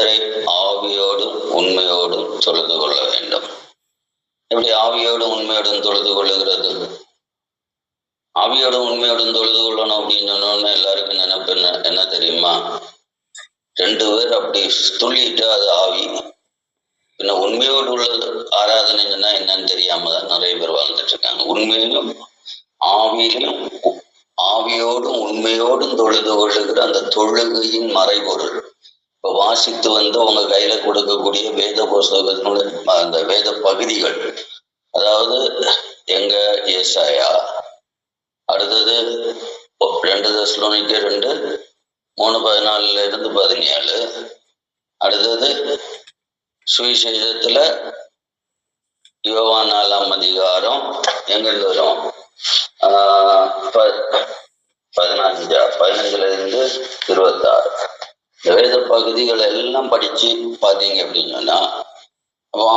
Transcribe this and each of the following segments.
கர்த்தரை ஆவியோடும் உண்மையோடும் தொழுது கொள்ள வேண்டும். எப்படி ஆவியோடும் உண்மையோடும் தொழுது கொள்ளுகிறது? ஆவியோடும் உண்மையோடும் தொழுது கொள்ளணும் அப்படின்னு சொன்னோன்னு எல்லாருக்கும் நினைப்பு என்ன என்ன தெரியுமா? ரெண்டு பேர் அப்படி துள்ளிட்டு அது ஆவி. பின்ன உண்மையோடு உள்ள ஆராதனைன்னா என்னன்னு தெரியாம தான் நிறைய பேர் வாழ்ந்துட்டு இருக்காங்க. உண்மையிலும் ஆவியிலும் ஆவியோடும் உண்மையோடும் தொழுது கொள்ளுகிற அந்த தொழுகையின் மறைபொருள். இப்போ வாசித்து வந்து உங்க கையில கொடுக்கக்கூடிய வேத புஸ்தகத்தினுடைய அந்த வேத பகுதிகள். அதாவது எங்க ஏசாயா அடுத்தது ரெண்டு தசலோனிக்கு ரெண்டு மூணு பதினாலுல இருந்து பதினேழு. அடுத்தது சுவிசேஷத்துல யோவான் நாலாம் அதிகாரம் எங்கிருந்து வரும். ஆஹ் ப- பதினஞ்சா பதினஞ்சுல இருந்து இருபத்தாறு. இந்த வேத பகுதிகள் எல்லாம் படிச்சு பாத்தீங்க அப்படின்னு சொன்னா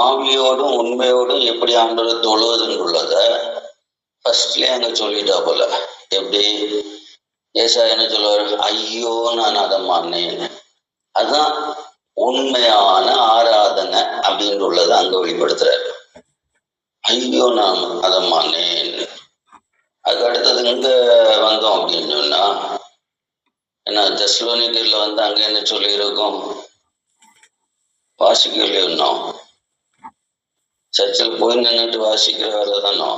ஆவியோடும் உண்மையோடும் எப்படி ஆண்டவர் தொழுவதுன்னு உள்ளத ஃபர்ஸ்ட்லயே அங்க சொல்லிட்டா போல. எப்படி? ஏசா என்ன சொல்லுவாரு? ஐயோ நான் அதை மாறினேன் அதுதான் உண்மையான ஆராதனை அப்படின்னு உள்ளதை அங்க வெளிப்படுத்துறாரு. ஐயோ நான் அதை மாறினேன் அதுக்கு அடுத்தது இங்க வந்தோம் அப்படின்னு சொன்னா என்ன தெஸ்லோனிக்கர்ல வந்து அங்க என்ன சொல்லியிருக்கோம்? வாசிக்கல இன்னும் சர்ச்சில் போய் நின்றுட்டு வாசிக்கிற வேலை தானோ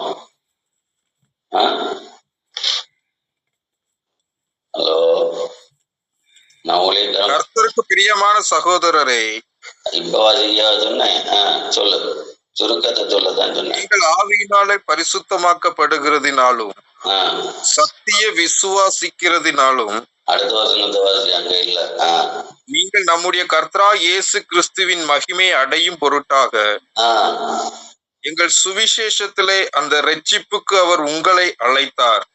ஹலோ? நான் கர்த்தருக்கு பிரியமான சகோதரரே. இப்ப வாசிக்கா சொன்னேன் சொல்லு. சுருக்கத்தை சொல்லத்தான் சொன்னேன். நீங்கள் ஆவியினாலே பரிசுத்தமாக்கப்படுகிறதினாலும் சத்திய விசுவாசிக்கிறதினாலும் அடுத்த வசனத்தை வாசி அங்க இல்ல. நீங்கள் நம்முடைய கர்த்தரா இயேசு கிறிஸ்துவின் மகிமை அடையும் பொருட்டாக. எங்கள் சுவிசேஷத்திலே அந்த ரட்சிப்புக்கு அவர் உங்களை அழைத்தார்.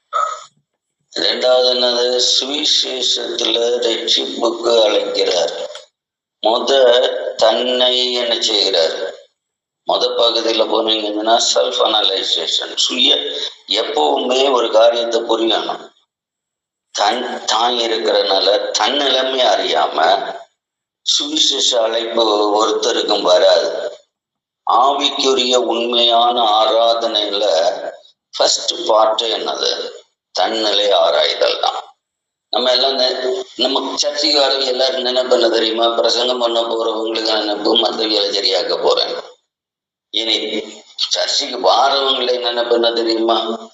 ரெண்டாவது என்னது? சுவிசேஷத்துல ரட்சிப்புக்கு அழைக்கிறார். முத தன்னை என்ன செய்கிறார்? முத பகுதியில போனீங்கன்னா செல்ஃப் அனலைசேஷன் சுய எப்பவுமே ஒரு காரியத்தை புரியணும். தன் தான் இருக்கிறனால தன் நிலைமை அறியாம சுவிசேஷ அழைப்பு ஒருத்தருக்கும் வராது. ஆவிக்குரிய உண்மையான ஆராதனையில ஃபர்ஸ்ட் பார்ட் என்னது? தன்னிலை ஆராய்தல் தான். நம்ம எல்லாம் நெ- நம்ம சர்ச்சைக்காரங்க எல்லாரும் என்ன பண்ண தெரியுமா? பிரசங்கம் பண்ண போறவங்களுக்கு நினைப்பு மற்றவங்களை சரியாக்க போறேன். இனி சர்ச்சைக்கு வாரவங்களை நினைப்பு என்ன தெரியுமா?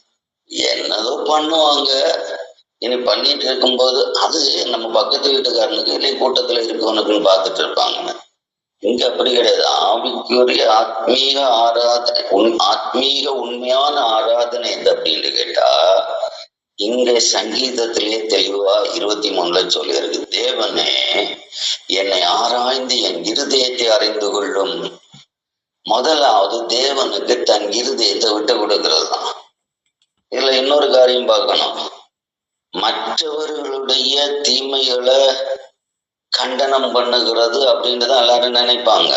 என்னதோ பண்ணுவாங்க. இனி பண்ணிட்டு இருக்கும்போது அது நம்ம பக்கத்து வீட்டுக்காரனுக்கு இல்லை கூட்டத்துல இருக்கவனுக்குன்னு பார்த்துட்டு இருப்பாங்க. இங்க அப்படி கிடையாது. ஆவிக்குரிய ஆத்மீக ஆராதனை உன் ஆத்மீக உண்மையான ஆராதனை எது அப்படின்னு கேட்டா இங்க சங்கீதத்திலே தெளிவா இருபத்தி மூணுல சொல்லியிருக்கு. தேவனே என்னை ஆராய்ந்து என் இருதயத்தை அறிந்து கொள்ளும். முதலாவது தேவனுக்கு தன் இருதயத்தை விட்டு கொடுக்கிறது தான் இதுல இன்னொரு காரியம் பார்க்கணும். மற்றவர்களுடைய தீமைகளை கண்டனம் பண்ணுகிறது அப்படின்ட்டு தான் எல்லாரும் நினைப்பாங்க.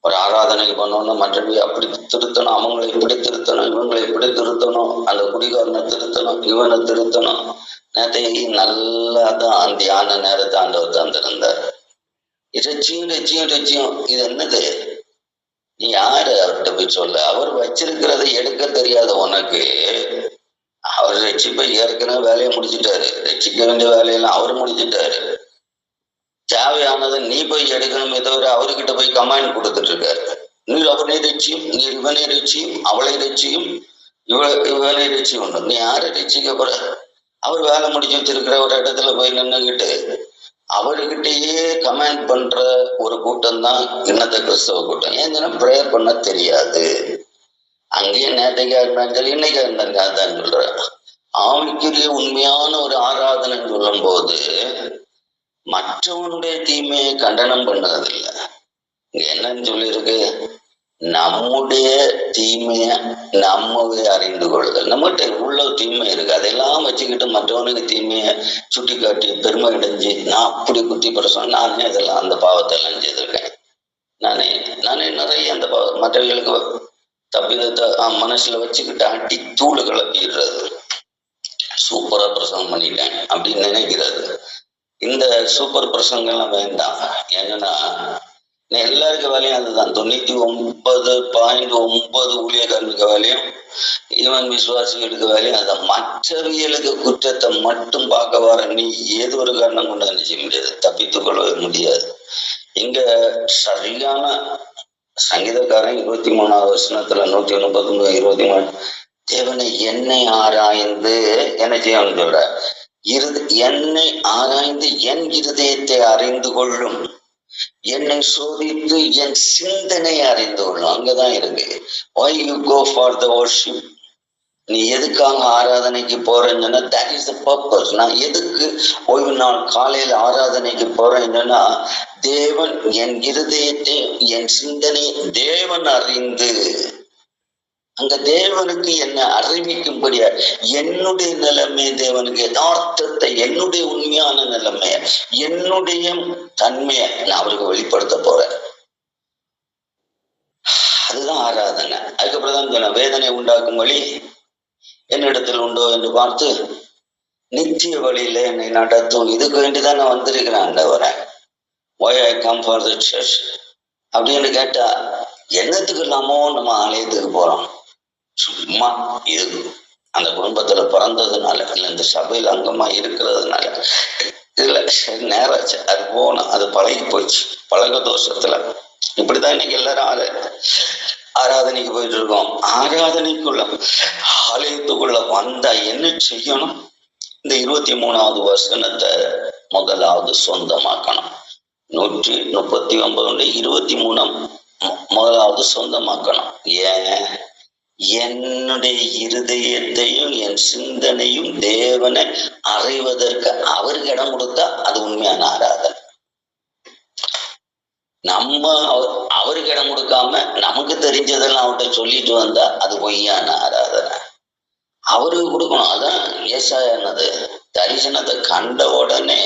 ஒரு ஆராதனை பண்ணணும் மற்றபடி அப்படி திருத்தணும் அவங்களை இப்படி திருத்தணும் இவங்களை இப்படி திருத்தணும் அந்த குடிகாரனை திருத்தணும் இவனை திருத்தணும். நேற்றைக்கு நல்லா தான் தியான நேரத்தை ஆண்டவர் தந்திருந்தார். இறைச்சியும் ரச்சியும் ரச்சியும் இது என்னது? நீ யாரு அவர்கிட்ட போய் சொல்ல? அவர் வச்சிருக்கிறதை எடுக்க தெரியாத உனக்கு. அவர் ரட்சிப்பை ஏற்கனவே வேலையை முடிச்சுட்டாரு. ரட்சிக்க வேண்டிய வேலையெல்லாம் அவர் முடிச்சுட்டாரு. தேவையானதை நீ போய் எடுக்கணுமே தவிர அவர்கிட்ட போய் கமாண்ட் கொடுத்துட்டு இருக்காரு நீ அவனை ரட்சியும் நீ இவனை ரட்சியும் அவளை ரட்சியும் இவ இவனை ரட்சியும் நீ யாரை ரட்சிக்க போற? அவர் வேலை முடிச்சு வச்சிருக்கிற ஒரு இடத்துல போய் நின்னுகிட்டு அவர்கிட்டயே கமெண்ட் பண்ற ஒரு கூட்டம் தான் இன்னத்த கிறிஸ்தவ கூட்டம். ஏன்னா ப்ரேயர் பண்ண தெரியாது. அங்கேயே நேற்றைக்கா இருந்தார்கள் இன்னைக்கா இருந்தார்கள் அதான் சொல்றேன். ஆவிக்குரிய உண்மையான ஒரு ஆராதனை சொல்லும் போது மற்றவனுடைய தீமையை கண்டனம் பண்ணதில்லை இங்க என்னன்னு சொல்லியிருக்கு? நம்முடைய தீமைய நம்மவே அறிந்து கொள்ளுதல். நம்மகிட்ட உள்ள தீமை இருக்கு. அதெல்லாம் வச்சுக்கிட்டு மற்றவனுக்கு தீமையை சுட்டி காட்டி பெருமை அடைஞ்சு நான் அப்படி குத்தி பிரசம் நானே இதெல்லாம் அந்த பாவத்தை எல்லாம் செய்திருக்கேன். நானே நானே நிறைய அந்த பாவ மற்றவர்களுக்கு தப்பிதத்தை ஆஹ், மனசுல வச்சுக்கிட்டு அட்டி தூள் கிளப்பிடுறது. சூப்பரா பிரசங்கம் பண்ணிட்டேன் அப்படின்னு நினைக்கிறது. இந்த சூப்பர் பிரசங்கெல்லாம் வேண்டாம். ஏன்னா எல்லாருக்கும் வேலையும் அதுதான். தொண்ணூத்தி ஒன்பது பாயிண்ட் ஒன்பது ஊழியர்களுக்கு வேலையும் இவன் விசுவாசிகளுக்கு வேலையும் அதுதான் மற்றவியலுக்கு குற்றத்தை மட்டும் பார்க்க வர நீ ஏதோ ஒரு காரணம் கொண்டு நினைச்சிக்க முடியாது. தப்பித்துக் கொள்ளவே முடியாது. இங்க சரியான சங்கீதக்காரன் இருபத்தி மூணாவது வருஷத்துல நூத்தி முப்பத்தி மூணு இருபத்தி மூணு. தேவனை என்னை ஆராய்ந்து என்ன செய்ய சொல்ற? இருது என்னை ஆராய்ந்து என் இருதயத்தை அறிந்து கொள்ளும். என்னை சோதித்து என் சிந்தனை அறிந்து கொள்ளும். அங்கதான் இருக்கு. Why you go for the worship நீ எதுக்காக ஆராதனைக்கு போறேன்னு தட் இஸ் த பர்பஸ் நான் எதுக்கு ஓய்வு நாள் காலையில ஆராதனைக்கு போறேன்னா தேவன் என் இருதயத்தை என் சிந்தனை தேவன் அறிந்து. அங்க தேவனுக்கு என்ன அறிவிக்கும்படியா என்னுடைய நிலைமை தேவனுக்கு யதார்த்தத்தை என்னுடைய உண்மையான நிலைமைய என்னுடைய தன்மையை நான் அவருக்கு வெளிப்படுத்த போறேன். அதுதான் ஆராதனை. அதுக்கப்புறம் தான் வேதனை உண்டாக்கும் வழி என்னிடத்தில் உண்டோ என்று பார்த்து நித்திய வழியில என்னை நடத்தும். இதுக்கு வேண்டிதான் நான் வந்திருக்கிறேன் ஆண்டவரை. Why I come for the church அப்படின்னு கேட்டா என்னத்துக்கு இல்லாமோ நம்ம ஆலயத்துக்கு போறோம்? சும்மா இது அந்த குடும்பத்துல பிறந்ததுனால இல்ல இந்த சபையில் அங்கமா இருக்கிறதுனால. இதுல சரி நேராச்சு. அது போனோம் அது பழகி போச்சு. பழக தோஷத்துல. இப்படிதான் இன்னைக்கு எல்லாரும் ஆறு ஆராதனைக்கு போயிட்டு இருக்கோம் ஆராதனைக்குள்ள ஆலயத்துக்குள்ள வந்தா என்ன செய்யணும்? இந்த இருபத்தி மூணாவது வசனத்தை முதலாவது சொந்தமாக்கணும். நூற்றி முப்பத்தி ஒன்பது இருபத்தி மூணாம் முதலாவது சொந்தமாக்கணும். ஏன்? என்னுடைய இருதயத்தையும் என் சிந்தனையும் தேவனை அறிவதற்கு அவருக்கு இடம் கொடுத்தா அது உண்மையான ஆராதனை. நம்ம அவருக்கு இடம் கொடுக்காம நமக்கு தெரிஞ்சதெல்லாம் அவர்கிட்ட சொல்லிட்டு வந்தா அது பொய்யான ஆராதனை. அவருக்கு கொடுக்கணும். அதான் ஏசாயானது தரிசனத்தை கண்ட உடனே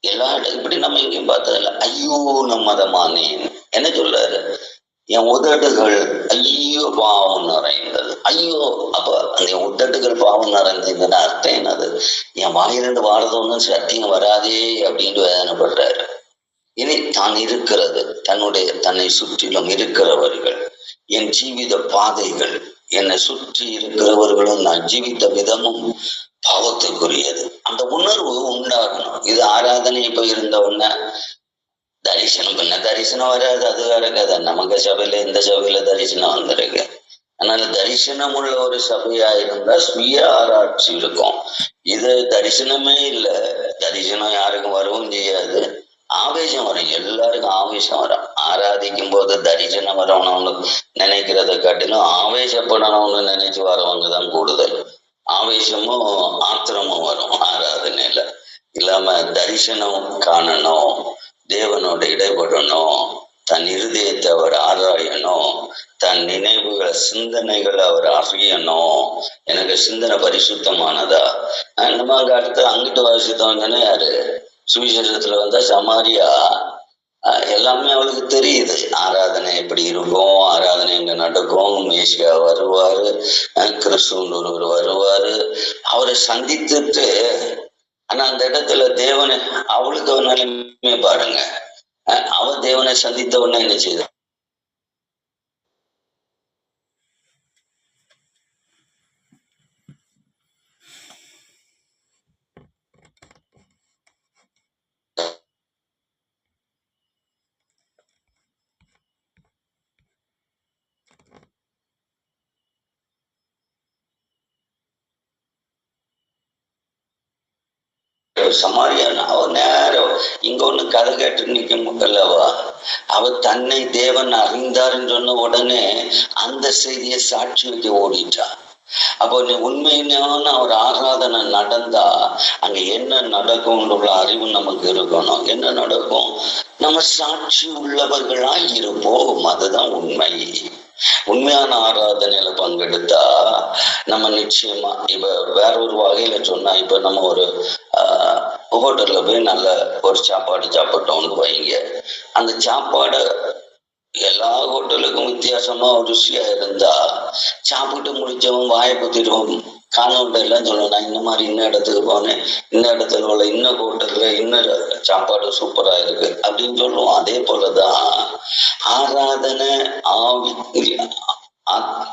எல்லா இடம் இப்படி நம்ம எங்கேயும் பார்த்ததில்ல. ஐயோ நம்மதமானேன் என்ன சொல்றாரு? என் உதடுகள் ஐயோ பாவம் நிறைந்தது. ஐயோ அப்ப அந்த என் பாவம் நிறைந்ததுன்னு அர்த்தம் என்னது? என் வாயிலிருந்து வாரது ஒன்றும் சத்தியம் வராதே அப்படின்ட்டு வேதனைப்படுறாரு. இனி தான் இருக்கிறது. தன்னுடைய தன்னை சுற்றிலும் இருக்கிறவர்கள். என் ஜீவித பாதைகள் என்னை சுற்றி இருக்கிறவர்களும் நான் ஜீவித்த விதமும் பாவத்துக்குரியது. அந்த உணர்வு உண்டாகணும். இது ஆராதனை இப்ப இருந்த உடனே தரிசனம் பண்ண. தரிசனம் வராது அது வேற கதை நமக்கு சபையில இந்த சபையில தரிசனம் வந்திருக்கு? அதனால தரிசனம் உள்ள ஒரு சபையா இருந்தா சுய ஆராய்ச்சி இருக்கும். இது தரிசனமே இல்லை. தரிசனம் யாருக்கும் வரவும் செய்யாது. ஆவேசம் வரும். எல்லாருக்கும் ஆவேசம் வரும். ஆராதிக்கும் போது தரிசனம் வரணும்னு நினைக்கிறத காட்டிலும் ஆவேசப்படணும்னு நினைச்சு வரவங்க தான் கூடுதல். ஆவேசமும் ஆத்திரமும் வரும் ஆராதனையில. இல்லாம தரிசனம் காணணும் தேவனோட இடைபடணும் தன் இருதயத்தை அவர் ஆராயணும் தன் நினைவுகளை சிந்தனைகளை அவர் அறியணும். எனக்கு சிந்தனை பரிசுத்தமானதா? அஹ் நம்ம அங்க அடுத்து அங்கிட்டு பரிசுத்தம் யாரு? சுவிசேஷத்துல வந்தா சமாரியா எல்லாமே அவளுக்கு தெரியுது. ஆராதனை எப்படி இருக்கும் ஆராதனை எங்க நடக்கும் மேசியா வருவாரு அஹ் கிறிஸ்துவன் ஒருவர் வருவாரு. அவரை சந்தித்துட்டு ஆனா அந்த இடத்துல தேவனை அவளுக்கு ஒரு நிலைமை பாருங்க. அஹ் அவ தேவனை சந்தித்த உடனே என்ன செய்த சமாரியான. அவ நேரம் இங்க ஒண்ணு கதை கேட்டு நிக்க முடியலவா அவ தன்னை தேவன் அறிந்தாருன்னு சொன்ன உடனே அந்த செய்தியை சாட்சி வைக்க ஓடிட்டா அப்போ நீ உண்மையான ஒரு ஆராதனை நடந்தா அங்க என்ன நடக்கும்ன்ற உள்ள அறிவு நமக்கு இருக்கணும். என்ன நடக்கும்? நம்ம சாட்சி உள்ளவர்களா இருப்போம். அதுதான் உண்மை. உண்மையான ஆராதனையில பங்கெடுத்தா நம்ம நிச்சயமா இப்ப வேற ஒரு வகையில சொன்னா இப்ப நம்ம ஒரு ஆஹ், ஹோட்டல்ல போய் நல்ல ஒரு சாப்பாடு சாப்பிட்டோம்னு வைங்க. அந்த சாப்பாடு எல்லா ஹோட்டலுக்கும் வித்தியாசமா ருசியா இருந்தா சாப்பிட்டு முடிச்சவன் வாயை குத்திடுவோம் காணொன்ட்டு எல்லாம் சொல்லுவேன் நான் இந்த மாதிரி இன்ன இடத்துக்கு போனேன். இந்த இடத்துல உள்ள இன்ன ஹோட்டல்ல இன்ன சாப்பாடு சூப்பரா இருக்கு அப்படின்னு சொல்லுவோம். அதே போலதான் ஆராதனை ஆவி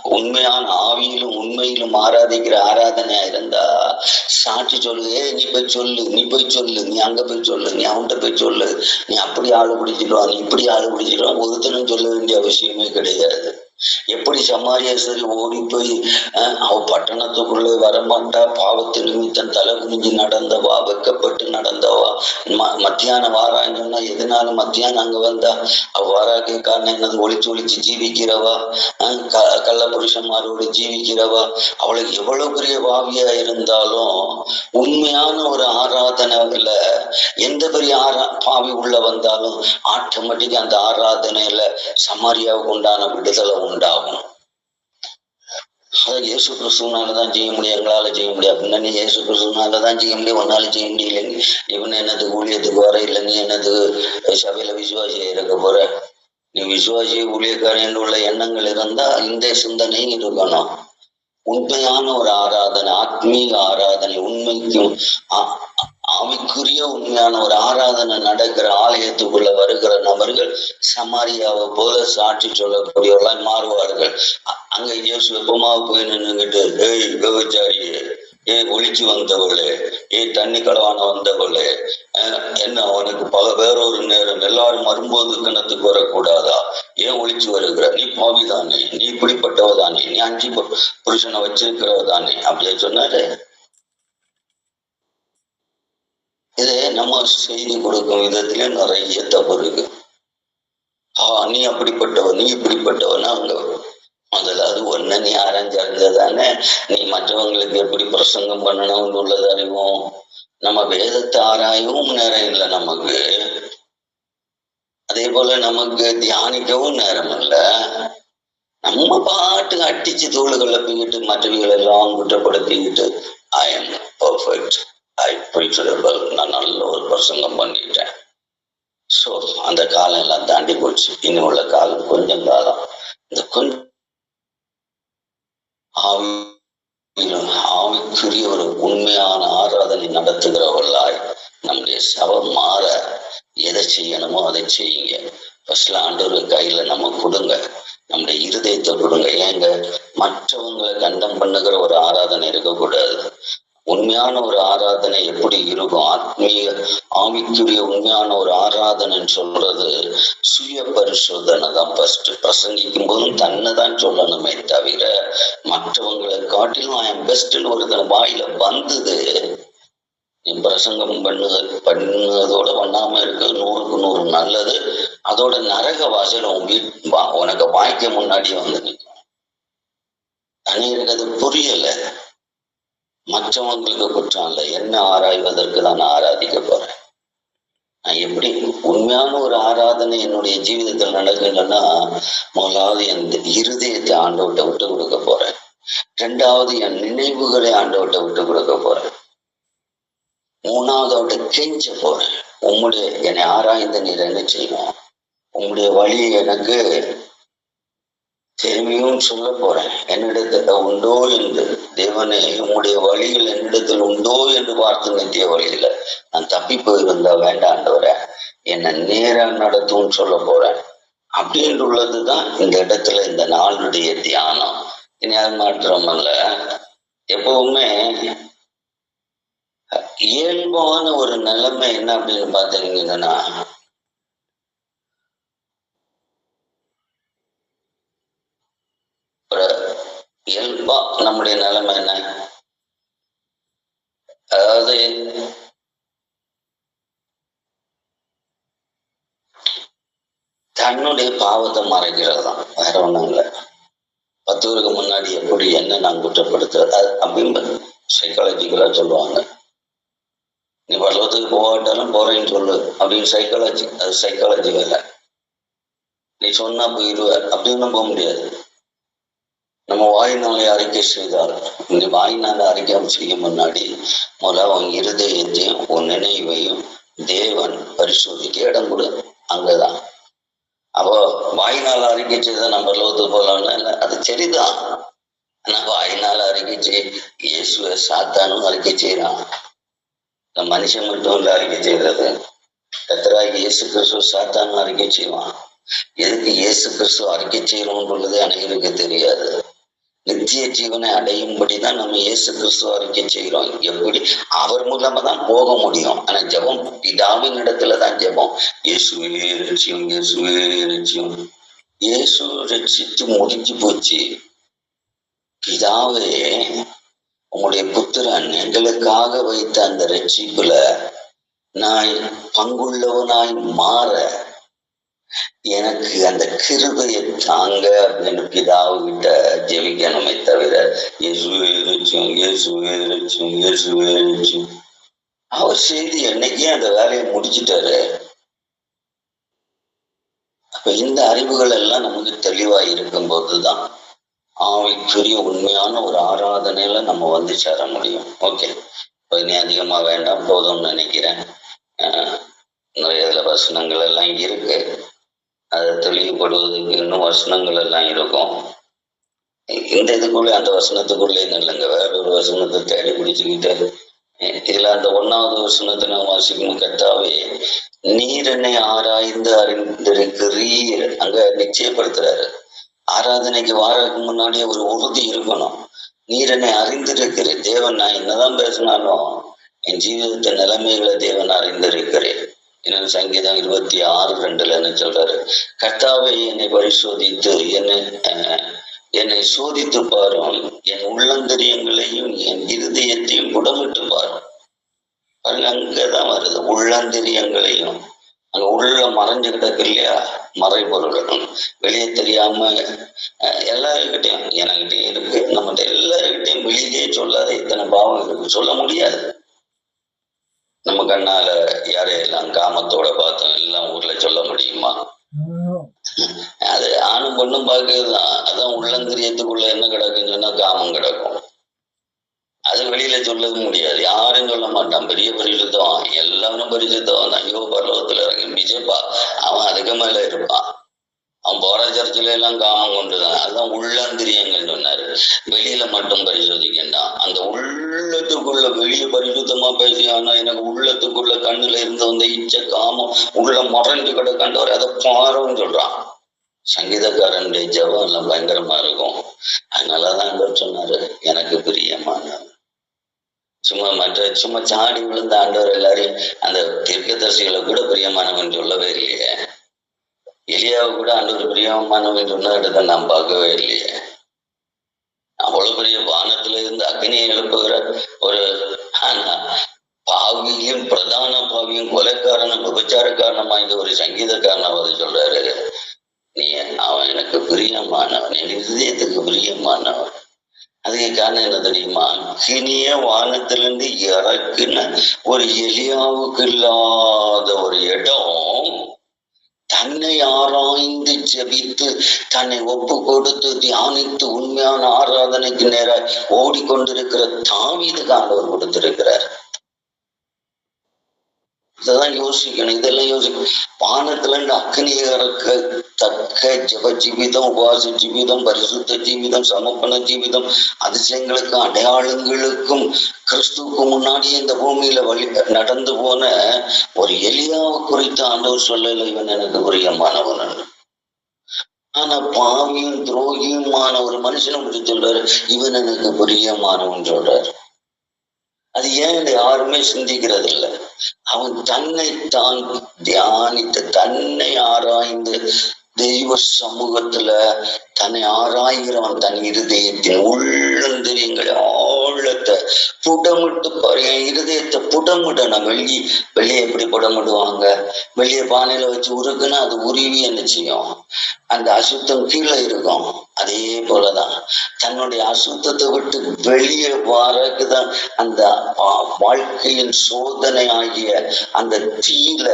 உண்மையான ஆவியிலும் உண்மையிலும் ஆராதிக்கிற ஆராதனையா இருந்தா சாட்சி சொல்லு. ஏ நீ போய் சொல்லு. நீ போய் சொல்லு. நீ அங்க போய் சொல்லு. நீ அவன்கிட்ட போய் சொல்லு. நீ அப்படி ஆளு பிடிச்சிடுவான் நீ இப்படி ஆளு பிடிச்சிடுவான் ஒருத்தரும் சொல்ல வேண்டிய அவசியமே கிடையாது. எப்படி சமாரியேஸ்வரி ஓடி போய் அஹ், அவ பட்டணத்துக்குள்ளே வரமாட்டா பாவத்து நிமித்தம் தலை குனிஞ்சு நடந்தவா வெக்கப்பட்டு நடந்தவா? மத்தியானம் வாரான்னு சொன்னா எதனால மத்தியானம் அங்க வந்தா அவ வாராக்கு காரணம் என்னது? ஒளிச்சு ஒளிச்சு ஜீவிக்கிறவா? க- கள்ள புருஷன்மாரோடு ஜீவிக்கிறவா? அவளுக்கு எவ்வளவு பெரிய பாவியா இருந்தாலும் உண்மையான ஒரு ஆராதனைல எந்த பெரிய ஆரா பாவி உள்ள வந்தாலும் ஆட்டோமேட்டிக்கா அந்த ஆராதனையில சமாரியாவுக்கு உண்டான விடுதலை உண்டாகும். அதை இயேசு கிறிஸ்துவனால தான் செய்ய முடியும் எங்களால செய்ய முடியும். அப்படின்னா நீ இயேசு கிறிஸ்துவனால தான் செய்ய முடியும். ஒன்னால செய்ய முடியல. இவன் என்னது ஊழியத்துக்கு வர இல்லை நீ என்னது சபையில விசுவாசியா இருக்க போற? நீ விசுவாசி ஊழியக்காரன் உள்ள எண்ணங்கள் இருந்தா இந்த சிந்தனையும் இருக்கணும் உண்மையான ஒரு ஆராதனை ஆத்மீக ஆராதனை உண்மைக்கும் ஆவிக்குரிய உண்மையான ஒரு ஆராதனை நடக்கிற ஆலயத்துக்குள்ள வருகிற நபர்கள் சமாரியாவை போல சாட்சி சொல்லக்கூடியவர்களாய் மாறுவார்கள். அங்க இயேசு வெப்பமாக போய் நின்றுகிட்டு ஏய் விபச்சாரியே ஏய் ஒளிச்சு வந்தவளே. ஏய் தண்ணி களவான வந்தவளே. அஹ், என்ன அவனுக்கு பல வேறொரு நேரம் எல்லாரும் வரும்போது கிணத்துக்கு வரக்கூடாதா? ஏன் ஒளிச்சு வருகிற? நீ பாவிதானே. நீ இப்படிப்பட்டவதானே. நீ அஞ்சு புருஷனை புருஷனை வச்சிருக்கிறவதானே. அப்படியே சொன்னாரு. இதே நம்ம செய்தி கொடுக்கும் விதத்துல நிறைய தப்பு இருக்கு. ஆ நீ அப்படிப்பட்டவன் நீ இப்படிப்பட்டவனா அங்க முதலாவது ஒன்ன நீ ஆராய்ஞ்சறிஞ்சதானே நீ மற்றவங்களுக்கு எப்படி பிரசங்கம் பண்ணணும்னு உள்ளது அறிவோம். நம்ம வேதத்தை ஆராயவும் நேரம் இல்லை நமக்கு. அதே போல நமக்கு தியானிக்கவும் நேரம் இல்லை. நம்ம பாட்டு அட்டிச்சு தூள் பிங்கிட்டு மற்றவர்கள் எல்லாம் குற்றப்படுத்திக்கிட்டு ஐ எம் பர்ஃபெக்ட் ஐ ப்ரீஃபரபிள் நான் நல்ல ஒரு பிரசங்கம் பண்ணிட்டேன். ஸோ அந்த காலம் எல்லாம் தாண்டி போச்சு. இனி உள்ள காலம் கொஞ்சம் காலம். இந்த கொஞ்சம் ஆவிக்குரிய ஒரு உண்மையான ஆராதனை நடத்துகிறவர்களாய் நம்முடைய சபம் மாற எதை செய்யணுமோ அதை செய்யுங்க. ஃபர்ஸ்ட்ல ஆண்டவர் கையில நம்ம கொடுங்க. நம்முடைய இருதயத்தை கொடுங்க. ஏங்க மற்றவங்களை கண்டம் பண்ணுகிற ஒரு ஆராதனை இருக்கக்கூடாது. உண்மையான ஒரு ஆராதனை எப்படி இருக்கும் ஆத்மீக ஆவிக்குரிய உண்மையான ஒரு ஆராதனைன்னு சொல்றது சுய பரிசோதனை தான் ஃபர்ஸ்ட் பிரசங்கிக்கும் போதும் தன்னை தான் சொல்லணுமே தவிர மற்றவங்களை காட்டிலும் ஐ பெஸ்ட்னு ஒருத்தன் வாயில வந்தது என் பிரசங்கம் பண்ணுது பண்ணதோட பண்ணாம இருக்க நூறுக்கு நூறு நல்லது. அதோட நரக வாசல் உன் வீட் வா- உனக்கு வாய்க்க முன்னாடியே வந்து நிற்கும் தனியருக்கு அது புரியல. மற்றவங்களுக்கு குற்றம் இல்லை என்ன ஆராய்வதற்கு தான் நான் ஆராதிக்க போறேன்? நான் எப்படி உண்மையான ஒரு ஆராதனை என்னுடைய ஜீவிதத்தில் நடக்குதுன்னா முதலாவது என் இருதயத்தை ஆண்டவட்ட விட்டு கொடுக்க போறேன். ரெண்டாவது என் நினைவுகளை ஆண்டவட்ட விட்டு கொடுக்க போறேன். மூணாவது அவட்ட கெஞ்ச போறேன். உம்முடைய என்னை ஆராய்ந்து நீர் என்ன செய்யணும் உங்களுடைய வழி எனக்கு திரும்பியும் சொல்ல போறேன். என்னிடத்துல உண்டோ என்று தேவனே உங்களுடைய வழிகள் என்னிடத்தில் உண்டோ என்று பார்த்து நித்திய வழியில நான் தப்பி போயிருந்தா வேண்டாண்டவர என்னை நேரா நடத்தும்னு சொல்ல போறேன். அப்படின்னு உள்ளதுதான் இந்த இடத்துல இந்த நாளுடைய தியானம். இனி அது மாற்றமல்ல எப்பவுமே இயல்பான ஒரு நிலைமை என்ன அப்படின்னு பாத்தீங்கன்னா ஒரு இயல்பா நம்முடைய நிலைமை என்ன? அதாவது தன்னுடைய பாவத்தை மறைக்கிறது தான் வேற ஒண்ணும் இல்லை. பத்து பேருக்கு முன்னாடி எப்படி என்ன நான் குற்றப்படுத்துறது? அது அப்படின்னு சைக்காலஜிக்கலா சொல்லுவாங்க. நீ பல்லவத்துக்கு போகாட்டாலும் போறேன்னு சொல்லு அப்படின்னு சைக்காலஜி அது சைக்காலஜி வேலை நீ சொன்னா போயிடுவ அப்படின்னு போக முடியாது. நம்ம வாயினாலே அறிக்கை செய்தார். இந்த வாயினால அறிக்கை செய்ய முன்னாடி முதல்ல உன் இருதயத்தையும் உன் நினைவையும் தேவன் பரிசோதிக்க இடம் கொடு. அங்கதான். அப்போ வாயினால் அறிக்கை செய்த நம்ம பரலோகத்துக்கு போகலாம்னா இல்லை அது சரிதான். ஆனா வாயினால அறிக்கை செய் இயேசுவ சாத்தானும் அறிக்கை செய்யறான் மனுஷன் மட்டும் இல்ல அறிக்கை செய்யறது கத்தராகி இயேசு கிறிஸ்துவ சாத்தானும் அறிக்கை செய்வான். எதுக்கு இயேசு கிறிஸ்துவ அறிக்கை செய்யணும்ன்றது அனைவருக்கு தெரியாது. நித்திய ஜீவனை அடையும்படி தான் நம்ம இயேசு கிறிஸ்துவ அறிக்கை செய்கிறோம். எப்படி அவர் மூலமா தான் போக முடியும். ஆனா ஜெபம் பிதாவின் இடத்துல தான் ஜெபம். இயேசுவே லட்சியம் இயேசுவே லட்சியம் இயேசு ரட்சித்து முடிஞ்சு போச்சு. பிதாவே உங்களுடைய புத்திரன் எங்களுக்காக வைத்த அந்த ரட்சிப்புல நான் பங்குள்ளவனாய் மாற எனக்கு அந்த கிருபையை தாங்க அப்படின்னு பிதாவு கிட்ட ஜெபிக்கணுமே தவிர இயேசுவே ரட்சியம் இயேசுவே ரட்சியம் இயேசுவே அவர் செய்து என்னைக்கே அந்த வேலையை முடிச்சிட்டாரு. அப்ப இந்த அறிவுகள் எல்லாம் நமக்கு தெளிவா இருக்கும் போதுதான் ஆவிக்குரிய உண்மையான ஒரு ஆராதனையில நம்ம வந்து சேர முடியும். ஓகே இப்போ இனி அதிகமா வேண்டாம் போதும்னு நினைக்கிறேன். ஆஹ் நிறைய இதுல வசனங்கள் எல்லாம் இருக்கு. அது தெளிவுபடுவதற்கு இன்னும் வசனங்கள் எல்லாம் இருக்கும். இந்த இதுக்குள்ளே அந்த வசனத்துக்குள்ளே இல்லைங்க வேற ஒரு வசனத்தை தேடி பிடிச்சுக்கிட்டு இதுல அந்த ஒன்னாவது வசனத்தை நான் வாசிக்கணும். கட்டாவே நீர் என்னை ஆராய்ந்து அறிந்திருக்கிறீர். அங்க நிச்சயப்படுத்துறாரு. ஆராதனைக்கு வாரதுக்கு முன்னாடியே ஒரு உறுதி இருக்கணும். நீர் என்னை அறிந்திருக்கிறேன் தேவன் நான் என்னதான் பேசினாலும் என் ஜீவிதத்தை நிலைமைகளை தேவன் அறிந்திருக்கிறேன். இன்னும் சங்கீதம் இருபத்தி ஆறு ரெண்டுல என்ன சொல்றாரு? கர்த்தாவை என்னை பரிசோதித்து என்னை அஹ், என்னை சோதித்து பாரும். என் உள்ளந்தரியங்களையும் என் இருதயத்தையும் புடமிட்டு பாரும். பாருங்க அங்கதான் வருது. உள்ளந்தரியங்களையும். அங்க உள்ள மறைஞ்சு கிடக்கு இல்லையா? மறைபொருள். வெளியே தெரியாம எல்லாருக்கிட்டையும் எனக்கிட்டையும் இருக்கு. நம்மகிட்ட எல்லாருக்கிட்டையும் வெளியிலேயே சொல்லாத இத்தனை பாவம் இருக்கு. சொல்ல முடியாது. நம்ம கண்ணால யாரையெல்லாம் காமத்தோட பார்த்தோம் எல்லாம் ஊர்ல சொல்ல முடியுமா? அது ஆணும் பொண்ணும் பார்க்கறதுதான். அதான் உள்ளந்திரியத்துக்குள்ள என்ன கிடக்குன்னு சொன்னா காமம் கிடக்கும். அது வெளியில சொல்லவே முடியாது. யாரும் சொல்ல மாட்டான். பெரிய பரிசுத்தவன். எல்லாரும் பரிசுத்தவன் தான். யோ பரலோகத்துல இருக்கு பிஜேப்பா அவன் அதுக்கு மேல இருப்பான். அவன் போற எல்லாம் காமம் கொண்டுதான். அதுதான் உள்ளந்திரியங்கள் சொன்னாரு. வெளியில மட்டும் பரிசோதிக்கண்டாம். அந்த உள்ளத்துக்குள்ள வெளியே பரிசுத்தமா பேசி ஆனா எனக்கு உள்ளத்துக்குள்ள கண்ணுல இருந்து வந்த இச்ச காமம் உள்ள மறைஞ்சு கிடக்காண்டவர் அதை பாருன்னு சொல்றான். சங்கீதக்காரனுடைய ஜெபம் எல்லாம் பயங்கரமா இருக்கும். அதனாலதான் ஆண்டவர் சொன்னாரு எனக்கு பிரியமான சும்மா மற்ற சும்மா சாடி விழுந்த ஆண்டவர் எல்லாரையும் அந்த தீர்க்கதரிசிகளை கூட பிரியமானவன் சொல்ல எலியாவை கூட ஆண்டவர் பிரியமானவன் சொன்ன நாம் பார்க்கவே இல்லையே. அவ்வளவு பெரிய வானத்துல இருந்து அக்னியை எழுப்புகிற ஒரு ஆனா பாவியும் பிரதான பாவியும் கொலைக்காரனும் விபச்சாரக்காரனும் வாய்ந்த ஒரு சங்கீதக்காரனாவது சொல்றாரு. நீ அவன் எனக்கு பிரியமானவன் என் இதயத்துக்கு பிரியமானவன். அதுக்கு காரணம் என்ன தெரியுமா? அக்னிய வானத்திலிருந்து இறக்குன ஒரு எலியாவுக்கு இல்லாத ஒரு இடம். தன்னை ஆராய்ந்து ஜெபித்து தன்னை ஒப்பு கொடுத்து தியானித்து உண்மையான ஆராதனைக்கு நேர ஓடிக்கொண்டிருக்கிற தாவீதுக்கு ஆண்டவர் கொடுத்திருக்கிறார். இதெல்லாம் யோசிக்கணும் இதெல்லாம் யோசிக்கணும். வானத்துல இருந்து அக்னி தக்க ஜப ஜீவிதம் உபாச ஜீவிதம் பரிசுத்த ஜீவிதம் சமர்ப்பண ஜீவிதம் அதிசயங்களுக்கும் அடையாளங்களுக்கும் கிறிஸ்துவுக்கு முன்னாடி இந்த பூமியில வழி நடந்து போன ஒரு எளியாவை குறித்து ஆண்டவர் சொல்லல. இவன் எனக்கு பிரியமானவன் ஆனா பாவியும் துரோகியுமான ஒரு மனுஷனை குறித்து சொல்றாரு. இவன் எனக்கு பிரியமானவன் சொல்றாரு. அது ஏன் யாருமே சிந்திக்கிறது இல்ல அவன் தன்னை தான் தியானித்து தன்னை ஆராய்ந்து தெய்வ சமூகத்துல தன்னை ஆராய்கிறவன் தன் இருதயத்தின் உள்ளந்தரியங்களை ஆழத்தை புடமிட்டு பாரு. இருதயத்தை புடமிடணும் வெளியே வெளியே எப்படி புடமிடுவாங்க? வெளியே பானையில வச்சு உருக்குன்னா அது உருவி என்ன செய்யும்? அந்த அசுத்தம் கீழே இருக்கும். அதே போலதான். தன்னுடைய அசுத்தத்தை விட்டு வெளியே வரக்குதான் அந்த வாழ்க்கையின் சோதனை ஆகிய அந்த தீல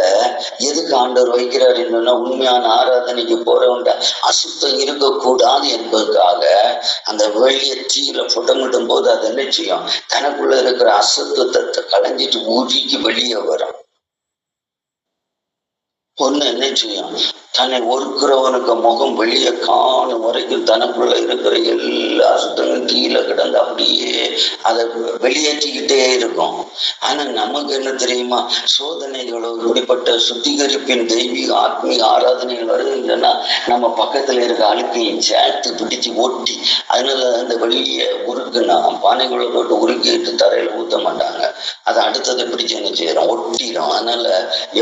எதுக்கு ஆண்டவர் வைக்கிறார் என்னன்னா உண்மையான ஆராதனைக்கு போறவங்க அசுத்தம் இருக்கக்கூடாது. கூடாது என்பதற்காக அந்த வெளிய தீயில புட்டமிடும் போது அது என்ன செய்யும்? தனக்குள்ள இருக்கிற அசத்துவத்தை களைஞ்சிட்டு உருகி வெளியே வரும். பொண்ணு என்ன செய்யும்? தன்னை ஒருக்கிறவனுக்கு முகம் வெளியே காணும் வரைக்கும் தனக்குள்ள இருக்கிற எல்லா சுத்தங்களும் கீழே கிடந்து அப்படியே அதை வெளியேற்றிக்கிட்டே இருக்கும். ஆனா நமக்கு என்ன தெரியுமா? சோதனைகளோ இப்படிப்பட்ட சுத்திகரிப்பின் தெய்வீக ஆத்மீக ஆராதனைகள் வருதுன்னா நம்ம பக்கத்துல இருக்க அழுக்கையும் சேர்த்து பிடிச்சு ஒட்டி அதனால அந்த வெளியே உருக்குனா பானைகளை போட்டு உருக்கிட்டு தரையில ஊத்த மாட்டாங்க. அதை அடுத்ததை பிடிச்சு என்ன செய்யறோம்? ஒட்டிடும் அதனால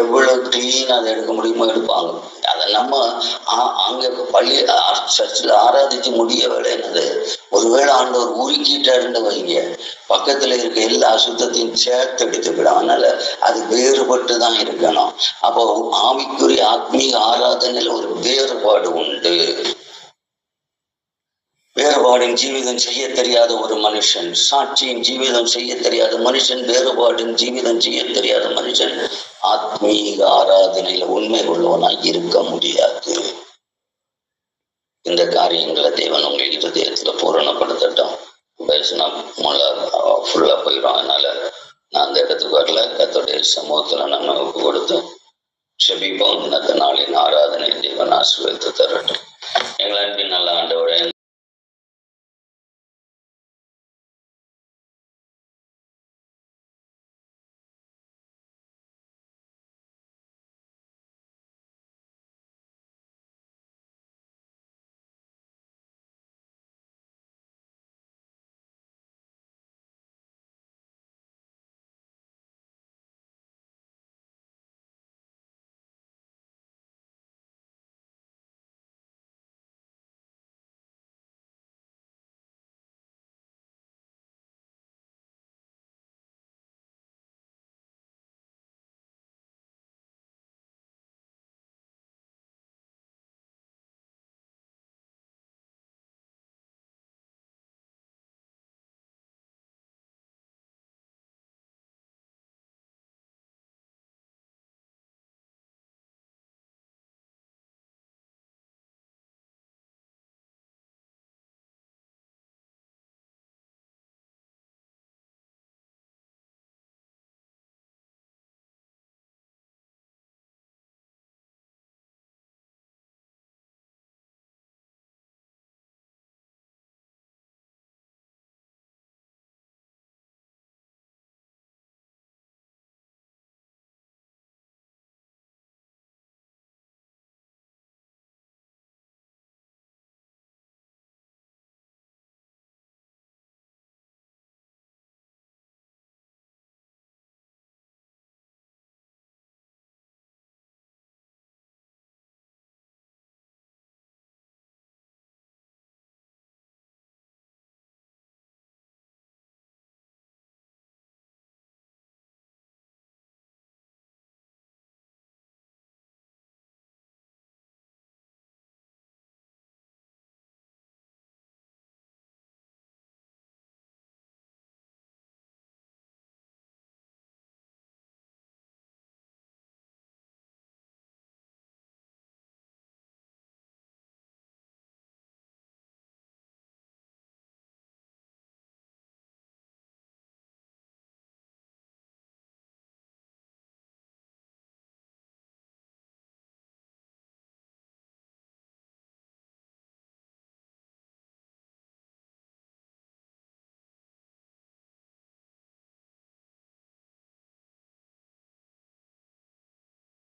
எவ்வளவு கிளீன் அதை எடுக்க முடியுமோ எடுப்பாங்க அதை நம்ம அங்க பள்ளி சர்ச்சில் ஆராதிச்சு முடிய வேலை என்னது ஒருவேளை ஆண்டவர் உருக்கிட்டாருன்னு வைங்க பக்கத்துல இருக்க எல்லா அசுத்தத்தையும் சேர்த்து எடுத்துக்கிடும் அதனால அது வேறுபட்டு தான் இருக்கணும் அப்போ ஆவிக்குரிய ஆத்மீக ஆராதனையில ஒரு வேறுபாடு உண்டு வேறுபாடின் ஜீவிதம் செய்ய தெரியாத ஒரு மனுஷன் சாட்சியின் ஜீவிதம் செய்ய தெரியாத மனுஷன் வேறுபாடின் ஜீவிதம் செய்ய தெரியாத மனுஷன் ஆத்மீக ஆராதனையில உண்மை உள்ளவனாய் இருக்க முடியாது. இந்த காரியங்களை தேவன் உங்க இருதயத்துல பூரணப்படுத்தட்டும். பேசினா ஃபுல்லா போயிடும். அதனால நான் அந்த இடத்துக்கு வரல. கத்தோடைய சமூகத்துல நம்ம ஒப்பு கொடுத்து செபிப்போம். இந்த நாளின் ஆராதனை தேவன் ஆசீர்வதித்து தரட்டும். எங்கள் அன்பின் நல்ல ஆண்டவரே